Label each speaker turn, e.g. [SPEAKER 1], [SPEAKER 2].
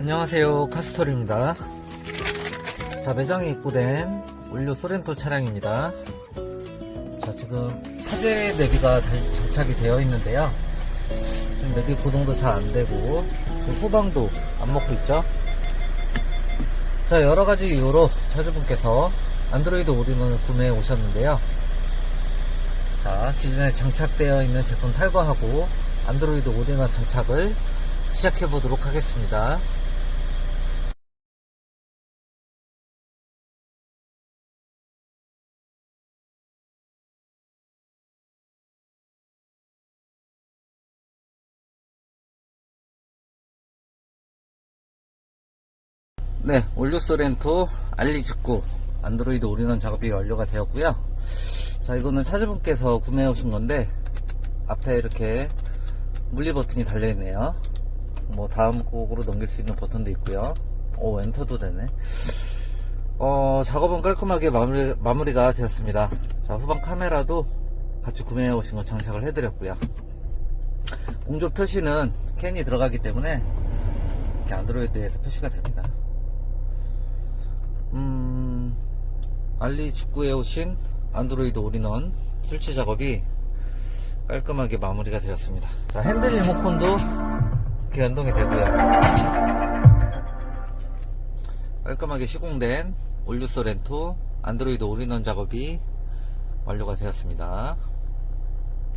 [SPEAKER 1] 안녕하세요. 카스터입니다. 자 매장에 입고된 올류 소렌토 차량입니다. 자 지금 사제 내비가 달- 장착이 되어 있는데요. 내비 구동도 잘 안되고 지금 후방도 안 먹고 있죠? 자 여러가지 이유로 차주분께서 안드로이드 올인원을 구매해 오셨는데요. 자 기존에 장착되어 있는 제품 탈거하고 안드로이드 올인원 장착을 시작해 보도록 하겠습니다 네, 올류소렌토 알리직구 안드로이드 올인원 작업이 완료가 되었고요. 자, 이거는 차주분께서 구매해 오신 건데 앞에 이렇게 물리 버튼이 달려 있네요. 뭐 다음 곡으로 넘길 수 있는 버튼도 있고요. 오, 엔터도 되네. 어, 작업은 깔끔하게 마무리, 마무리가 되었습니다. 자, 후방 카메라도 같이 구매해 오신 거 장착을 해드렸고요. 공조 표시는 캔이 들어가기 때문에 이렇게 안드로이드에서 표시가 됩니다. 음, 알리 직구에 오신 안드로이드 올인원 설치 작업이 깔끔하게 마무리가 되었습니다. 자, 핸들 리모컨도 이렇게 연동이 되고요. 깔끔하게 시공된 올류소 렌토 안드로이드 올인원 작업이 완료가 되었습니다.